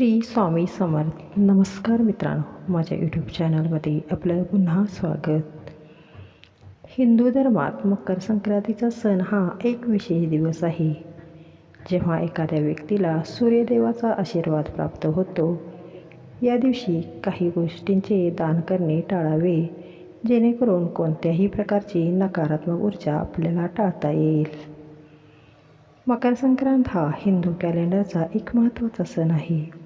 श्री स्वामी समर्थ. नमस्कार मित्रांनो माझ्या यूट्यूब चॅनलमध्ये आपलं पुन्हा स्वागत. हिंदू धर्मात मकर संक्रांतीचा सण हा एक विशेष दिवस आहे. जेव्हा एखाद्या व्यक्तीला सूर्यदेवाचा आशीर्वाद प्राप्त होतो या दिवशी काही गोष्टींचे दान करणे टाळावे जेणेकरून कोणत्याही प्रकारची नकारात्मक ऊर्जा आपल्याला टाळता येईल. मकर संक्रांत हा हिंदू कॅलेंडरचा एक महत्त्वाचा सण आहे.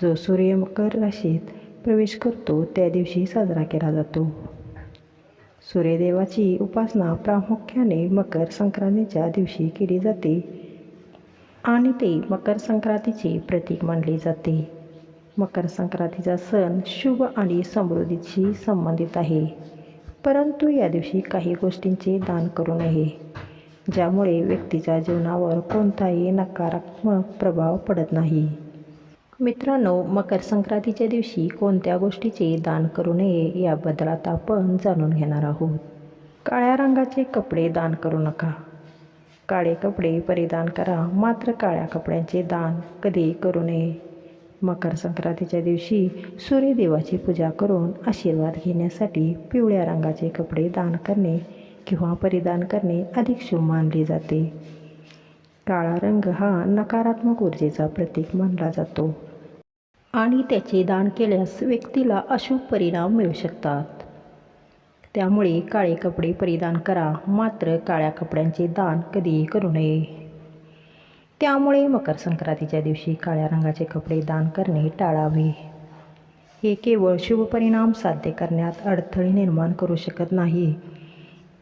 जो सूर्य मकर राशीत प्रवेश करतो त्या दिवशी साजरा केला जातो. सूर्यदेवाची उपासना प्रामुख्याने मकर संक्रांतीच्या दिवशी केली जाते आणि ते मकर संक्रांतीचे प्रतीक मानले जाते. मकर संक्रांतीचा सण शुभ आणि समृद्धीशी संबंधित आहे. परंतु या दिवशी काही गोष्टींचे दान करू नये ज्यामुळे व्यक्तीच्या जीवनावर कोणताही नकारात्मक प्रभाव पडत नाही. मित्रांनो मकर संक्रांतीच्या दिवशी कोणत्या गोष्टीचे दान करू नये याबद्दल आता आपण जाणून घेणार आहोत. काळ्या रंगाचे कपडे दान करू नका. काळे कपडे परिधान करा. मात्र काळ्या कपड्यांचे दान कधी करू नये. मकर संक्रांतीच्या दिवशी सूर्यदेवाची पूजा करून आशीर्वाद घेण्यासाठी पिवळ्या रंगाचे कपडे दान करणे किंवा परिधान करणे अधिक शुभ मानले जाते. काळा रंग हा नकारात्मक ऊर्जेचा प्रतीक मानला जातो. आणि त्याचे दान केल्यास व्यक्तीला अशुभ परिणाम मिळू शकतात. त्यामुळे काळे कपडे परिधान करा मात्र काळ्या कपड्यांचे दान कधीही करू नये. त्यामुळे मकर संक्रांतीच्या दिवशी काळ्या रंगाचे कपडे दान करणे टाळावे. हे केवळ शुभ परिणाम साध्य करण्यात अडथळे निर्माण करू शकत नाही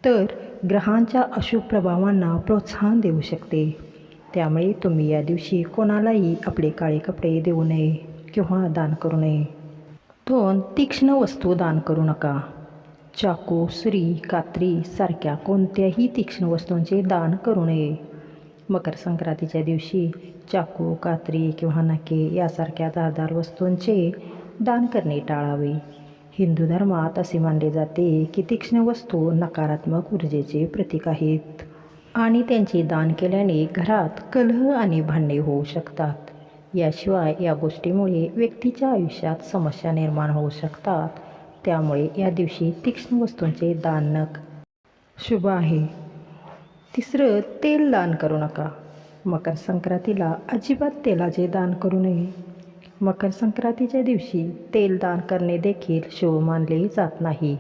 तर ग्रहांच्या अशुभ प्रभावांना प्रोत्साहन देऊ शकते. त्यामुळे तुम्ही या दिवशी कोणालाही आपले काळे कपडे देऊ नये. किंवा दान करू नये. दोन तीक्ष्ण वस्तू दान करू नका. चाकू सुरी कात्री सारख्या कोणत्याही तीक्ष्ण वस्तूंचे दान करू नये. मकर संक्रांतीच्या दिवशी चाकू कात्री किंवा नाके यासारख्या धारदार वस्तूंचे दान करणे टाळावे. हिंदू धर्मात असे मानले जाते की तीक्ष्ण वस्तू नकारात्मक ऊर्जेचे प्रतीक आहेत आणि त्यांचे दान केल्याने घरात कलह आणि भांडणे होऊ शकतात. याशिवाय या गोष्टीमुळे व्यक्तीच्या आयुष्यात समस्या निर्माण होऊ शकतात. त्यामुळे या दिवशी तीक्ष्ण वस्तूंचे दान न शुभ आहे. तिसरं तेल दान करू नका. मकर संक्रांतीला अजिबात तेलाचे दान करू नये. मकर संक्रांतीच्या दिवशी तेल दान करणे देखील शुभ मानले जात नाही.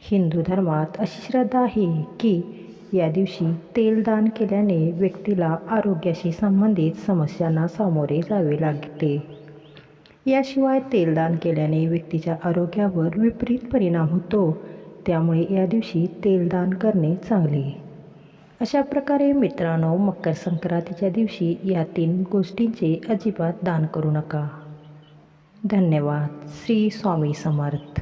हिंदू धर्मात अशी श्रद्धा आहे की या दिवशी तेल दान केल्याने व्यक्तीला आरोग्याशी संबंधित समस्यांना सामोरे जावे लागते. याशिवाय तेलदान केल्याने व्यक्तीच्या आरोग्यावर विपरीत परिणाम होतो. त्यामुळे या दिवशी तेलदान करणे चांगले. अशा प्रकारे मित्रांनो मकर संक्रांतीच्या दिवशी या तीन गोष्टींचे अजिबात दान करू नका. धन्यवाद. श्री स्वामी समर्थ.